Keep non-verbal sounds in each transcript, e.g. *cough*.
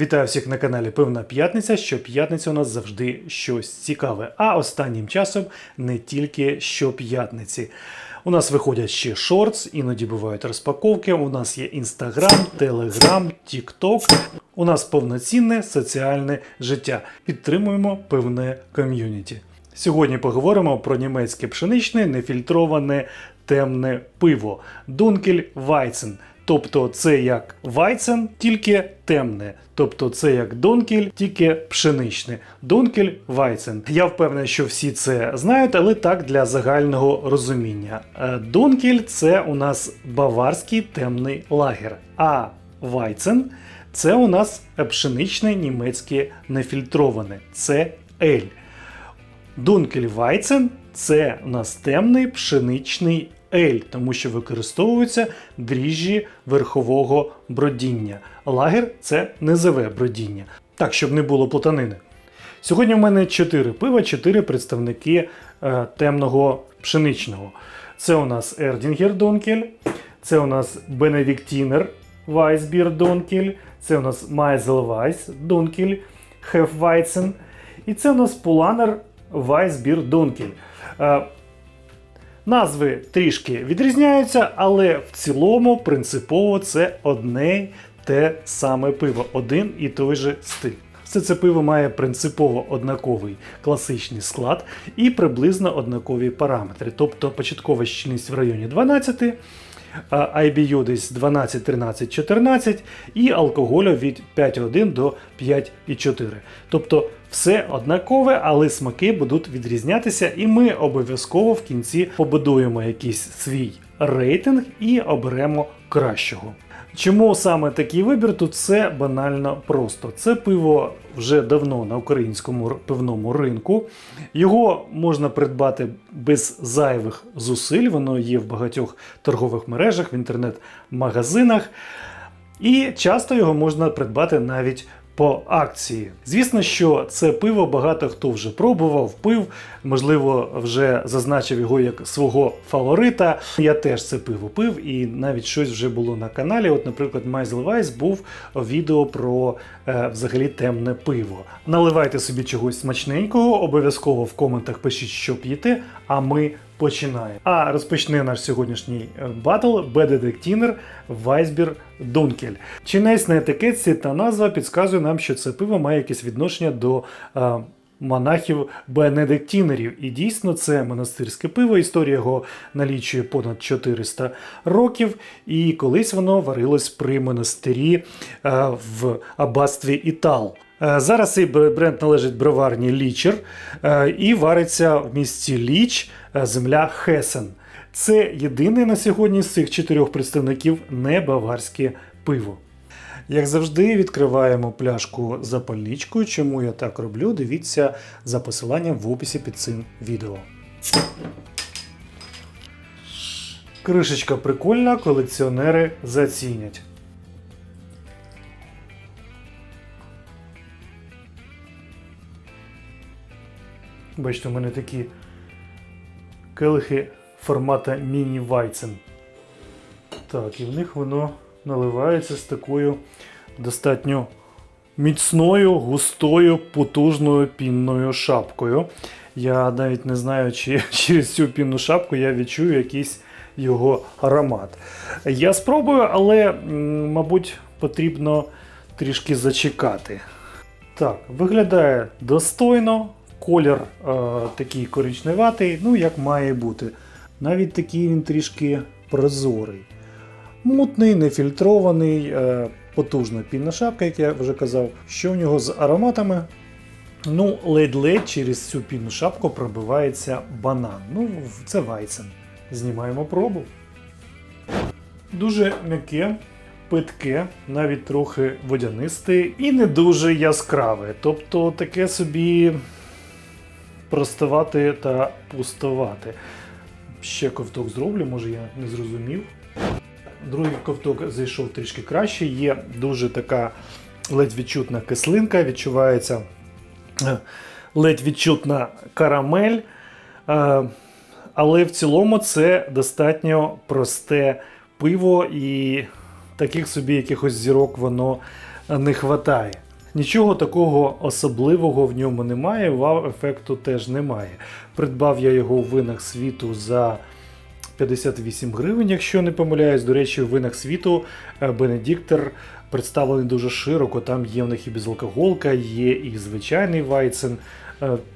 Вітаю всіх на каналі Пивна П'ятниця. Щоп'ятниця у нас завжди щось цікаве. А останнім часом не тільки щоп'ятниці. У нас виходять ще шортс, іноді бувають розпаковки. У нас є інстаграм, телеграм, тікток. У нас повноцінне соціальне життя. Підтримуємо пивне ком'юніті. Сьогодні поговоримо про німецьке пшеничне нефільтроване темне пиво Дункель Вайцен. Тобто це як Вайцен, тільки темне. Тобто це як Донкель, тільки пшеничне. Донкель Вайцен. Я впевнений, що всі це знають, але так для загального розуміння. Е, Донкель це у нас баварський темний лагер. А Вайцен це у нас пшеничне німецьке нефільтроване. Це Ель. Дункель Вайцен це у нас темний пшеничний ель, тому що використовуються дріжджі верхового бродіння. Лагер це низове бродіння. Так, щоб не було плутанини. Сьогодні в мене 4 пива, 4 представники е, темного пшеничного. Це у нас Ердінгер Донкель, це у нас Бенедиктінер Вайсбір Донкель, це у нас Майзел Вайс Донкель Хефвайцен. І це у нас Пуланер Вайсбір Донкель. Назви трішки відрізняються, але в цілому принципово це одне те саме пиво, один і той же стиль. Все це пиво має принципово однаковий класичний склад і приблизно однакові параметри. Тобто початкова щільність в районі 12, а IBU десь 12, 13, 14 і алкоголю від 5,1 до 5,4. Тобто все однакове, але смаки будуть відрізнятися, і ми обов'язково в кінці побудуємо якийсь свій рейтинг і оберемо кращого. Чому саме такий вибір? Тут все банально просто. Це пиво вже давно на українському пивному ринку. Його можна придбати без зайвих зусиль. Воно є в багатьох торгових мережах, в інтернет-магазинах. І часто його можна придбати навіть по акції. Звісно, що це пиво багато хто вже пробував, пив, можливо, вже зазначив його як свого фаворита. Я теж це пиво пив, і навіть щось вже було на каналі. От, наприклад, Вайс був відео про е, взагалі темне пиво. Наливайте собі чогось смачненького, обов'язково в коментах пишіть, що п'єте, а ми починаємо. А розпочне наш сьогоднішній е, батл Бедедектінер Вайсбір Дункель. Чинець на етикетці та назва підказує нам, що це пиво має якесь відношення до. е, Монахів бенедиктінерів, і дійсно це монастирське пиво. Історія його налічує понад 400 років, і колись воно варилось при монастирі е, в аббатстві Італ. Е, Зараз цей бренд належить броварні Лічер е, і вариться в місті Ліч, е, земля Хесен. Це єдине на сьогодні з цих чотирьох представників не баварське пиво. Як завжди, відкриваємо пляшку запальничкою. Чому я так роблю? Дивіться за посиланням в описі під цим відео. Кришечка прикольна, колекціонери зацінять. Бачите, у мене такі келихи формата міні-вайцен. Так, і в них воно наливається з такою достатньо міцною, густою, потужною пінною шапкою. Я навіть не знаю, чи *laughs* через цю пінну шапку я відчую якийсь його аромат. Я спробую, але, мабуть, потрібно трішки зачекати. Так, виглядає достойно. Колір е, такий коричневатий, ну як має бути. Навіть такий він трішки прозорий. Мутний, нефільтрований, е, потужна пінна шапка, як я вже казав. Що в нього з ароматами? Ну, ледь-ледь через цю пінну шапку пробивається банан. Ну, це вайцен. Знімаємо пробу. Дуже м'яке, питке, навіть трохи водянисте і не дуже яскраве. Тобто таке собі простовате та пустовате. Ще ковток зроблю, може я не зрозумів. Другий ковток зайшов трішки краще. Є дуже така ледь відчутна кислинка, відчувається е, ледь відчутна карамель. Е, Але в цілому це достатньо просте пиво, і таких собі якихось зірок воно не вистачає. Нічого такого особливого в ньому немає, вау-ефекту теж немає. Придбав я його у винах світу за 58 гривень, якщо не помиляюсь. До речі, у винах світу е, Бенедіктор представлений дуже широко. Там є в них і безалкоголка, є і звичайний вайцен.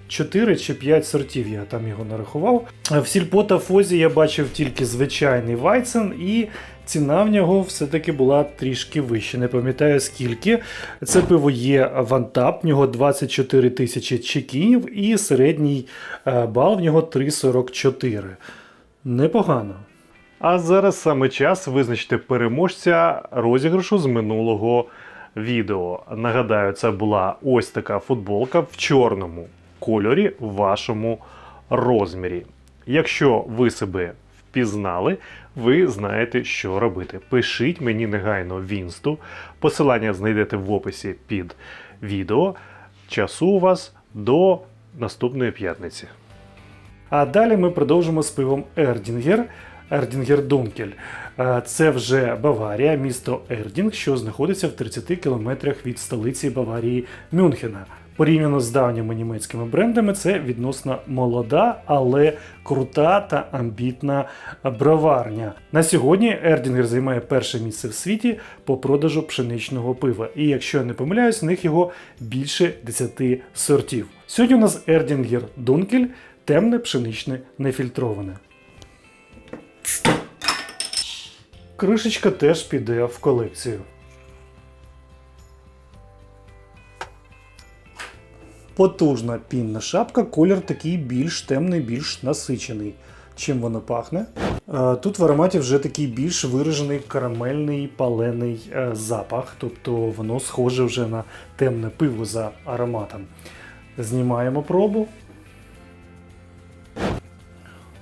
4 чи 5 сортів я там його нарахував. Е, В сільпо фозі я бачив тільки звичайний вайцен, і ціна в нього все-таки була трішки вища. Не пам'ятаю скільки. Це пиво є вантап, в нього 24 тисячі чекінів, і середній е, бал в нього 3,44. Непогано. А зараз саме час визначити переможця розіграшу з минулого відео. Нагадаю, це була ось така футболка в чорному кольорі в вашому розмірі. Якщо ви себе впізнали, ви знаєте, що робити. Пишіть мені негайно в інсту. Посилання знайдете в описі під відео. Часу у вас до наступної п'ятниці. А далі ми продовжимо з пивом Ердінгер. Ердінгер Дункель. Е, Це вже Баварія, місто Ердінг, що знаходиться в 30 кілометрах від столиці Баварії Мюнхена. Порівняно з давніми німецькими брендами, це відносно молода, але крута та амбітна броварня. На сьогодні Ердінгер займає перше місце в світі по продажу пшеничного пива. І якщо я не помиляюсь, в них його більше 10 сортів. Сьогодні у нас Ердінгер Дункель, темне пшеничне нефільтроване. Кришечка теж піде в колекцію. Потужна пінна шапка, колір такий більш темний, більш насичений. Чим воно пахне? Е, Тут в ароматі вже такий більш виражений карамельний палений е, запах, тобто воно схоже вже на темне пиво за ароматом. Знімаємо пробу.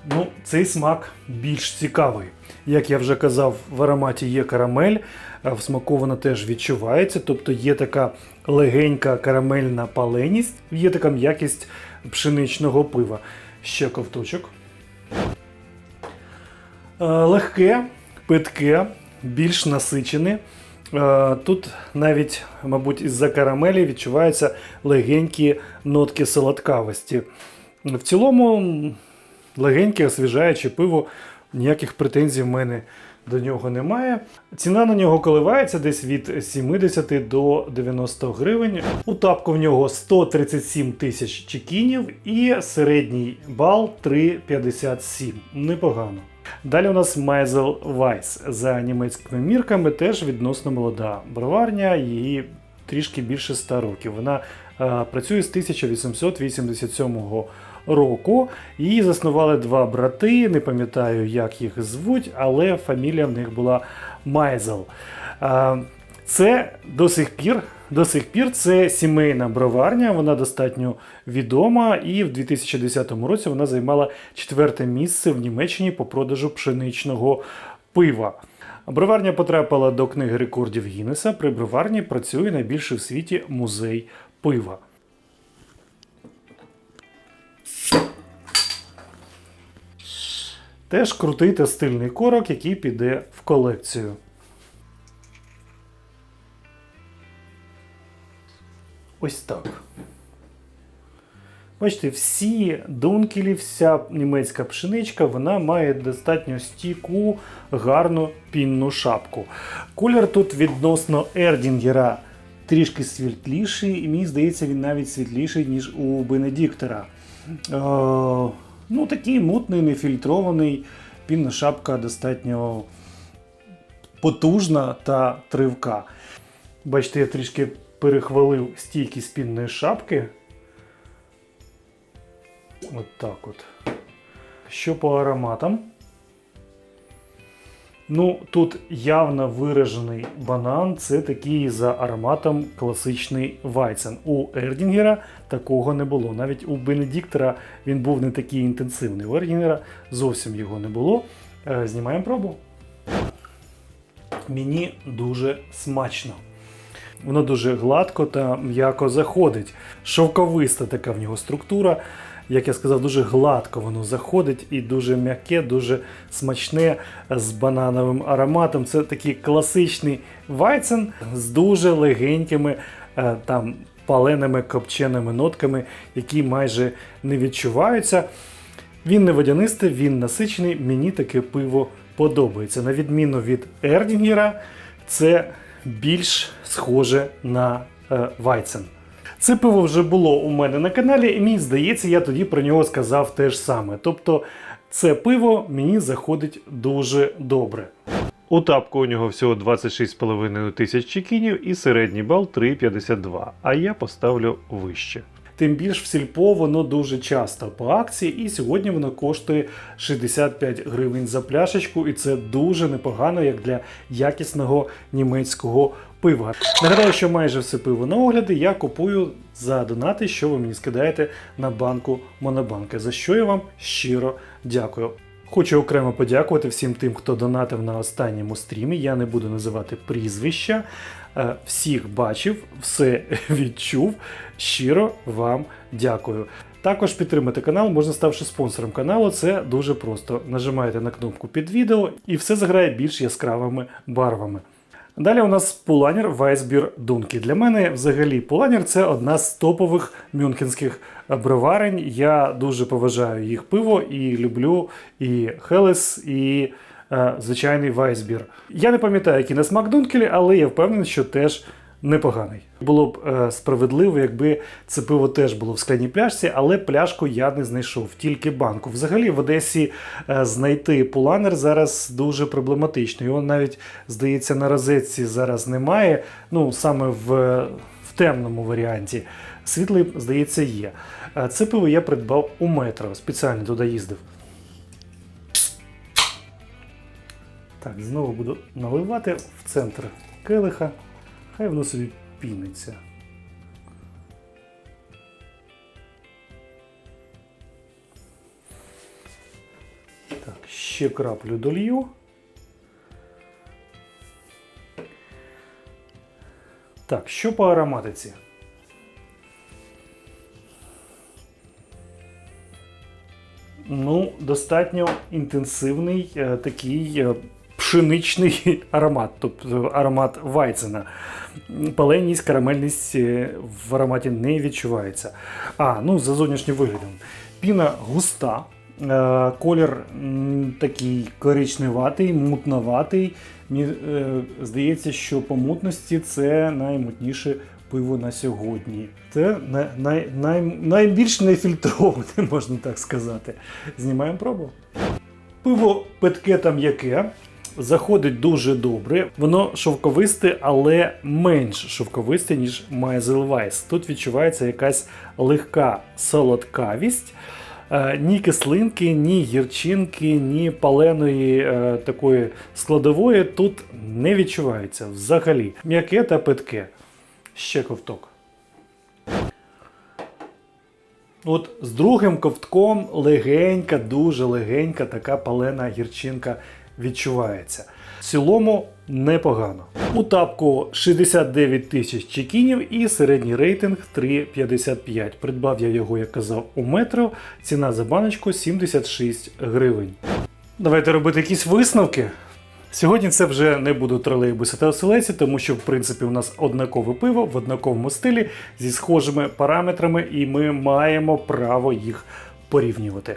Ну, цей смак більш цікавий. Як я вже казав, в ароматі є карамель, а в смаку вона теж відчувається, тобто є така легенька карамельна паленість, є така м'якість пшеничного пива. Ще ковточок. Е, Легке, питке, більш насичене. Е, Тут навіть, мабуть, із-за карамелі відчуваються легенькі нотки солодкавості. В цілому легеньке, освіжаюче пиво, ніяких претензій в мене до нього немає. Ціна на нього коливається десь від 70 до 90 гривень. У тапку в нього 137 тисяч чекінів і середній бал 3,57. Непогано. Далі у нас Майзел Вайс. За німецькими мірками теж відносно молода броварня, її трішки більше 100 років. Вона е, працює з 1887 року. Її заснували два брати, не пам'ятаю, як їх звуть, але фамілія в них була Майзел. Це до сих пір. До сих пір це сімейна броварня, вона достатньо відома, і в 2010 році вона займала четверте місце в Німеччині по продажу пшеничного пива. Броварня потрапила до книги рекордів Гіннеса. При броварні працює найбільший в світі музей пива. Теж крутий та стильний корок, який піде в колекцію. Ось так. Бачите, всі дункелі, вся німецька пшеничка, вона має достатньо стійку, гарну пінну шапку. Колір тут відносно Ердінгера трішки світліший, і мені здається, він навіть світліший, ніж у Бенедіктора. Ну, такий мутний, нефільтрований. Пінна шапка достатньо потужна та тривка. Бачите, я трішки перехвалив стійкість пінної шапки. От так от. Що по ароматам? Ну, тут явно виражений банан, це такий за ароматом класичний вайцен. У Ердінгера такого не було. Навіть у Бенедіктора він був не такий інтенсивний. У Ердінгера зовсім його не було. Е, Знімаємо пробу. Мені дуже смачно. Воно дуже гладко та м'яко заходить. Шовковиста така в нього структура. Як я сказав, дуже гладко воно заходить і дуже м'яке, дуже смачне з банановим ароматом. Це такий класичний вайцен з дуже легенькими е, там паленими копченими нотками, які майже не відчуваються. Він не водянистий, він насичений. Мені таке пиво подобається. На відміну від Ердінгера, це більш схоже на е, Вайцен. Це пиво вже було у мене на каналі, і мені здається, я тоді про нього сказав те ж саме. Тобто, це пиво мені заходить дуже добре. У тапку у нього всього 26,5 тисяч чекінів і середній бал 3,52, а я поставлю вище. Тим більш в сільпо воно дуже часто по акції, і сьогодні воно коштує 65 гривень за пляшечку, і це дуже непогано, як для якісного німецького пива. Нагадаю, що майже все пиво на огляди я купую за донати, що ви мені скидаєте на банку Монобанки, за що я вам щиро дякую. Хочу окремо подякувати всім тим, хто донатив на останньому стрімі. Я не буду називати прізвища. Е, Всіх бачив, все *laughs* відчув. Щиро вам дякую. Також підтримати канал можна ставши спонсором каналу. Це дуже просто. Нажимаєте на кнопку під відео і все заграє більш яскравими барвами. Далі у нас Пуланір Вайсбір Дункі. Для мене взагалі Пуланір це одна з топових мюнхенських броварень. Я дуже поважаю їх пиво і люблю і Хелес, і е, звичайний Вайсбір. Я не пам'ятаю, який на смак Дункелі, але я впевнений, що теж непоганий. Було б е, справедливо, якби це пиво теж було в скляній пляшці, але пляшку я не знайшов, тільки банку. Взагалі в Одесі е, знайти пуланер зараз дуже проблематично. Його навіть, здається, на розетці зараз немає. Ну, саме в, в темному варіанті. Світлий, здається, є. Е, Це пиво я придбав у метро, спеціально туди їздив. Так, знову буду наливати в центр келиха. Хай воно собі піниться. Так, ще краплю долью. Так, що по ароматиці? Ну, достатньо інтенсивний е, такий е, пшеничний *laughs* аромат, тобто аромат Вайцена. Паленість, карамельність е, в ароматі не відчувається. А, ну за зовнішнім виглядом. Піна густа, е, колір такий коричневатий, мутноватий. Мені е, здається, що по мутності це наймутніше пиво на сьогодні. Це най, най, най, найбільш нефільтроване, *laughs* можна так сказати. Знімаємо пробу. Пиво питке та м'яке. Заходить дуже добре. Воно шовковисте, але менш шовковисте, ніж Weiss. Тут відчувається якась легка солодкавість. Е, Ні кислинки, ні гірчинки, ні паленої е, такої складової тут не відчувається взагалі. М'яке та питке. Ще ковток. От з другим ковтком легенька, дуже легенька така палена гірчинка відчувається. В цілому непогано. У тапку 69 тисяч чекінів і середній рейтинг 3,55. Придбав я його, як казав, у метро. Ціна за баночку 76 гривень. Давайте робити якісь висновки. Сьогодні це вже не будуть тролейбуси та оселеці, тому що в принципі у нас однакове пиво в однаковому стилі зі схожими параметрами, і ми маємо право їх порівнювати.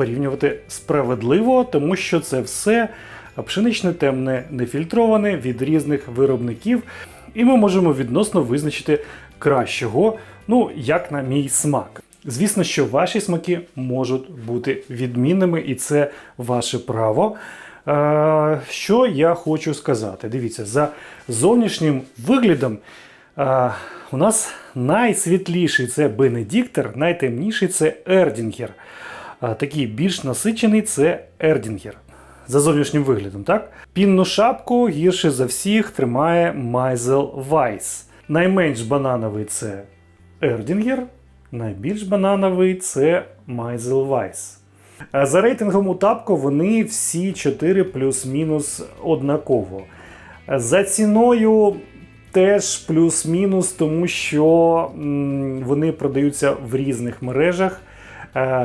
Порівнювати справедливо, тому що це все пшеничне темне, нефільтроване від різних виробників, і ми можемо відносно визначити кращого, ну як на мій смак. Звісно, що ваші смаки можуть бути відмінними, і це ваше право. Що я хочу сказати? Дивіться, за зовнішнім виглядом у нас найсвітліший це Бенедіктор, найтемніший це Ердінгер. Такий більш насичений це Ердінгер. За зовнішнім виглядом, так? Пінну шапку гірше за всіх тримає Майзел Вайс. Найменш банановий це Ердінгер, найбільш банановий це Майзел Вайс. За рейтингом у тапку вони всі 4 плюс-мінус однаково. За ціною теж плюс-мінус, тому що вони продаються в різних мережах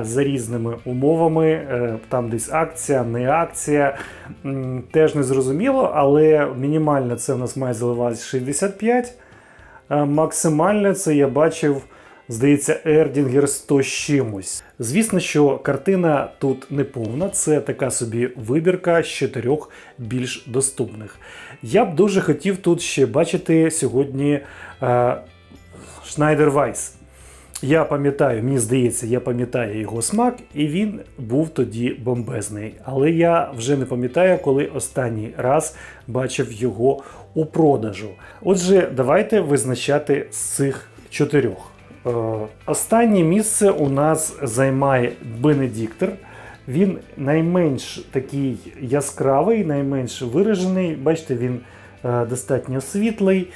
за різними умовами. Е, Там десь акція, не акція. Теж не зрозуміло, але мінімально це в нас має заливатися 65. Е, Максимальне це я бачив, здається, Ердінгер 100 з чимось. Звісно, що картина тут не повна, це така собі вибірка з чотирьох більш доступних. Я б дуже хотів тут ще бачити сьогодні е, Шнайдер Вайс. Я пам'ятаю, мені здається, я пам'ятаю його смак, і він був тоді бомбезний. Але я вже не пам'ятаю, коли останній раз бачив його у продажу. Отже, давайте визначати з цих чотирьох. Е, останнє місце у нас займає Бенедіктор. Він найменш такий яскравий, найменш виражений. Бачите, він е, достатньо світлий.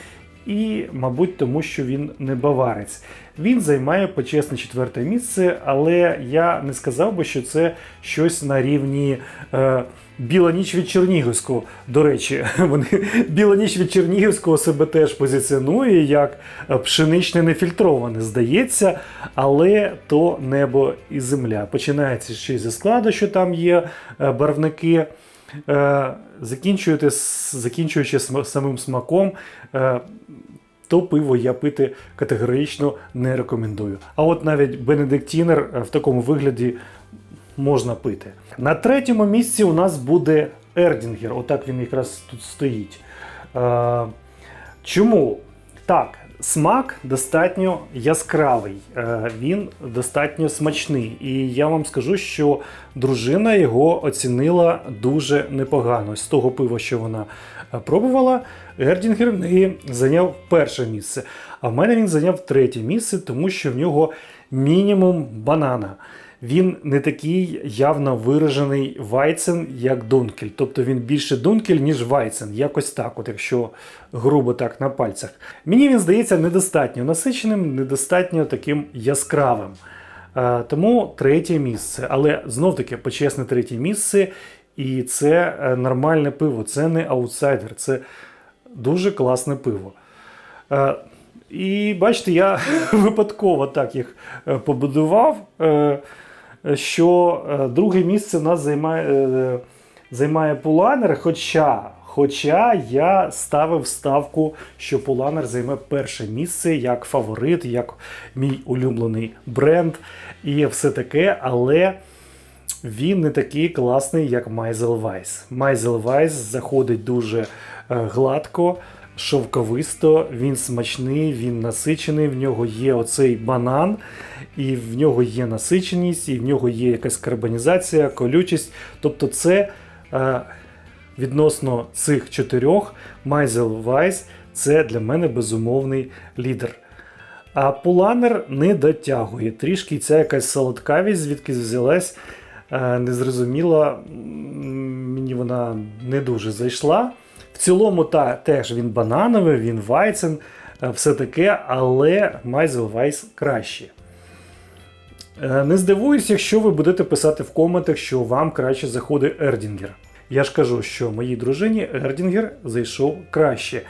І, мабуть, тому що він не баварець. Він займає почесне четверте місце, але я не сказав би, що це щось на рівні е, Біла ніч від Чернігівського. До речі, *laughs* вони Біла ніч від Чернігівського себе теж позиціонує як е, пшеничне нефільтроване, здається, але то небо і земля. Починається ще зі складу, що там є е, барвники. Е, закінчуєте, закінчуючи самим смаком, то пиво я пити категорично не рекомендую. А от навіть Бенедиктінер е, в такому вигляді можна пити. На третьому місці у нас буде Ердінгер. Отак він якраз тут стоїть. Е, чому? Так, смак достатньо яскравий, е, він достатньо смачний. І я вам скажу, що дружина його оцінила дуже непогано. З того пива, що вона пробувала, Ердінгер в неї зайняв перше місце. А в мене він зайняв третє місце, тому що в нього мінімум банана. Він не такий явно виражений вайцен, як Дункель. Тобто він більше Дункель, ніж вайцен. Якось так, от якщо грубо так на пальцях. Мені він здається недостатньо насиченим, недостатньо таким яскравим. Е, Тому третє місце. Але знов-таки почесне третє місце. І це е, нормальне пиво, це не аутсайдер, це дуже класне пиво. Е, І бачите, я *laughs* випадково так їх е, побудував, що друге місце в нас займає, займає Пуланер, хоча, хоча я ставив ставку, що Пуланер займе перше місце як фаворит, як мій улюблений бренд і все таке, але він не такий класний, як Майзел Вайс. Майзел Вайс заходить дуже е, гладко, шовковисто, він смачний, він насичений, в нього є оцей банан, і в нього є насиченість, і в нього є якась карбонізація, колючість. Тобто, це е, відносно цих чотирьох Майзел Вайс це для мене безумовний лідер. А Пуланер не дотягує. Трішки ця якась солодкавість, звідки взялась, незрозуміла. М, Мені вона не дуже зайшла. В цілому, та, теж він банановий, він вайцен, е, все таке, але Майзел Вайс краще. Е, Не здивуюсь, якщо ви будете писати в коментах, що вам краще заходить Ердінгер. Я ж кажу, що моїй дружині Ердінгер зайшов краще.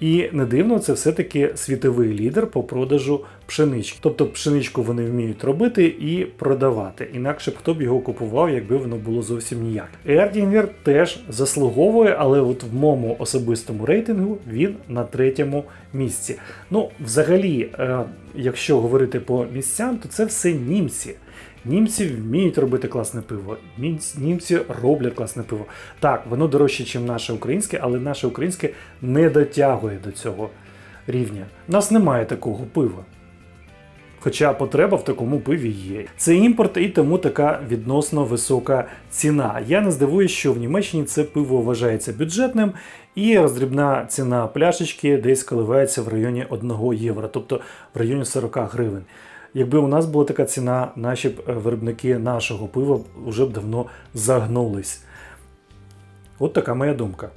І не дивно, це все-таки світовий лідер по продажу пшенички. Тобто пшеничку вони вміють робити і продавати. Інакше б хто б його купував, якби воно було зовсім ніяк. Ердінгер теж заслуговує, але от в моєму особистому рейтингу він на третьому місці. Ну, взагалі, е, якщо говорити по місцям, то це все німці. Німці вміють робити класне пиво. Німці- роблять класне пиво. Так, воно дорожче, ніж наше українське, але наше українське не дотягує до цього рівня. У нас немає такого пива. Хоча потреба в такому пиві є. Це імпорт і тому така відносно висока ціна. Я не здивуюсь, що в Німеччині це пиво вважається бюджетним, і роздрібна ціна пляшечки десь коливається в районі 1 євро, тобто в районі 40 гривень. Якби у нас була така ціна, наші б е, виробники нашого пива вже б давно загнулись. От така моя думка.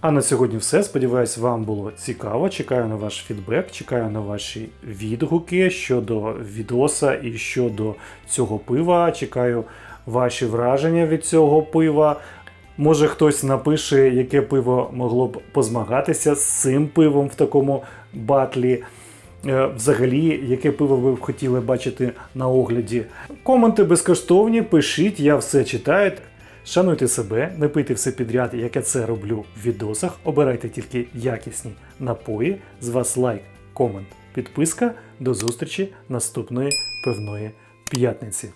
А на сьогодні все. Сподіваюсь, вам було цікаво. Чекаю на ваш фідбек, чекаю на ваші відгуки щодо відоса і щодо цього пива. Чекаю ваші враження від цього пива. Може хтось напише, яке пиво могло б позмагатися з цим пивом в такому батлі. Е, Взагалі, яке пиво ви б хотіли бачити на огляді. Коменти безкоштовні, пишіть, я все читаю. Шануйте себе, не пийте все підряд, як я це роблю в відосах. Обирайте тільки якісні напої. З вас лайк, комент, підписка. До зустрічі наступної пивної п'ятниці.